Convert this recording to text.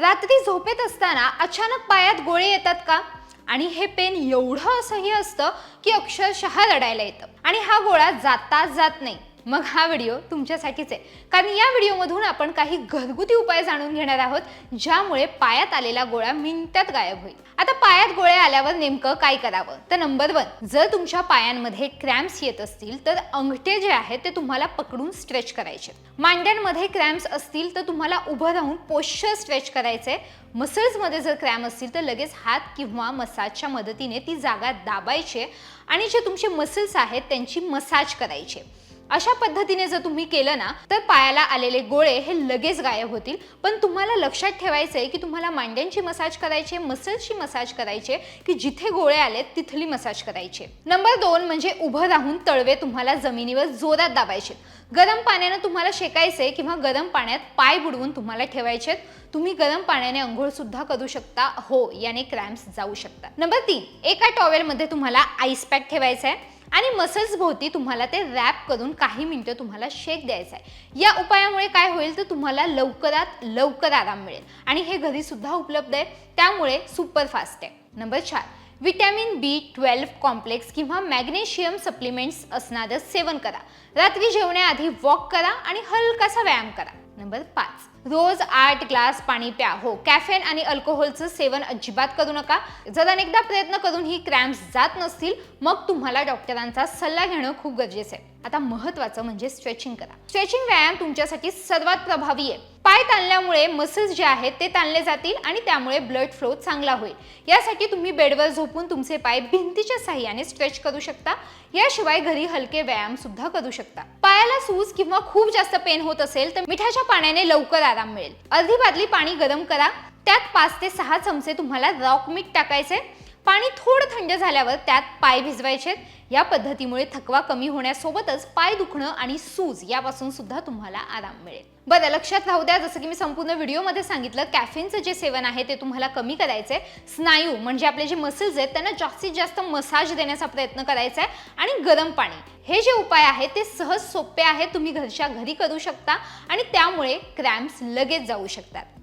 रात्री झोपेत असताना अचानक पायात गोळे येतात का? आणि हे पेन एवढं असह्य असतं की अक्षरशः रडायला येतं. आणि हा गोळा जाताच जात नाही. मग हा व्हिडिओ तुमच्यासाठीच आहे. कारण या व्हिडिओमधून आपण काही घरगुती उपाय जाणून घेणार आहोत ज्यामुळे पायात आलेला गोळा मिनिटात गायब होईल. आता पायात गोळ्या आल्यावर नेमकं काय करावं? तर नंबर वन जर तुमच्या पायांमध्ये क्रॅम्प्स येत असतील तर अंगठे जे आहेत ते तुम्हाला पकडून स्ट्रेच करायचे. मांड्यांमध्ये क्रॅम्प्स असतील तर तुम्हाला उभं राहून पोश्चर स्ट्रेच करायचे मसल्समध्ये जर क्रॅम असतील तर लगेच हात किंवा मसाजच्या मदतीने ती जागा दाबायची आणि जे तुमचे मसल्स आहेत त्यांची मसाज करायचे. अशा पद्धतीने जर तुम्ही केलं ना तर पायाला आलेले गोळे हे लगेच गायब होतील. पण तुम्हाला लक्षात ठेवायचं आहे की तुम्हाला मांड्यांची मसाज करायची मसल्सची मसाज करायची की जिथे गोळे आलेत तिथली मसाज करायची. नंबर दोन म्हणजे उभं राहून तळवे तुम्हाला जमिनीवर जोरात दाबायचे. गरम पाण्यानं तुम्हाला शेकायचे किंवा गरम पाण्यात पाय बुडवून तुम्हाला ठेवायचे तुम्ही गरम पाण्याने अंघोळ सुद्धा करू शकता. हो याने क्रॅम्प्स जाऊ शकतात. नंबर तीन एका टॉवेलमध्ये तुम्हाला आईस पॅक ठेवायचा आहे आणि मसल्स भोवती तुम्हाला ते रॅप करून काही मिनिटं तुम्हाला शेक द्यायचा आहे. या उपायामुळे काय होईल तर तुम्हाला लवकरात लवकर आराम मिळेल. आणि हे घरी सुद्धा उपलब्ध आहे. त्यामुळे सुपर फास्ट आहे. नंबर चार व्हिटॅमिन बी ट्वेल्व कॉम्प्लेक्स किंवा मॅग्नेशियम सप्लिमेंट्स असणारं सेवन करा. रात्री जेवण्याआधी वॉक करा आणि हलकासा व्यायाम करा. नंबर पाच रोज आठ ग्लास पाणी प्या. हो कॅफेन आणि अल्कोहोलचं सेवन अजिबात करू नका. जर अनेकदा प्रयत्न करून ही क्रॅम्प्स जात नसतील मग तुम्हाला डॉक्टरांचा सल्ला घेणं खूप गरजेचं आहे. आता महत्वाचं म्हणजे स्ट्रेचिंग करा. स्ट्रेचिंग व्यायाम तुमच्यासाठी सर्वात प्रभावी आहे. पाय ताणल्यामुळे मसल्स जे आहेत ते ताणले जातील आणि त्यामुळे ब्लड फ्लो चांगला होईल. यासाठी तुम्ही बेडवर झोपून तुमचे पाय भिंतीच्या साह्याने स्ट्रेच करू शकता. याशिवाय घरी हलके व्यायाम सुद्धा करू शकता. पायाला सूज किंवा खूप जास्त पेन होत असेल तर मिठाच्या पाण्याने लवकर आराम मिळेल. अर्धी बादली पाणी गरम करा. त्यात पाच ते सहा चमचे तुम्हाला रॉक मीठ टाकायचे. पाणी थोडं थंड झाल्यावर त्यात पाय भिजवायचे. या पद्धतीमुळे थकवा कमी होण्यासोबतच पाय दुखणं आणि सूज यापासून सुद्धा तुम्हाला आराम मिळेल. बरं लक्षात राहू द्या जसं की मी संपूर्ण व्हिडिओमध्ये सांगितलं कॅफिनचं जे सेवन आहे ते तुम्हाला कमी करायचंय. स्नायू म्हणजे आपले जे मसल्स आहेत त्यांना जास्तीत जास्त मसाज देण्याचा प्रयत्न करायचा आहे आणि गरम पाणी हे जे उपाय आहेत ते सहज सोपे आहेत तुम्ही घरच्या घरी करू शकता. आणि त्यामुळे क्रॅम्प्स लगेच जाऊ शकतात.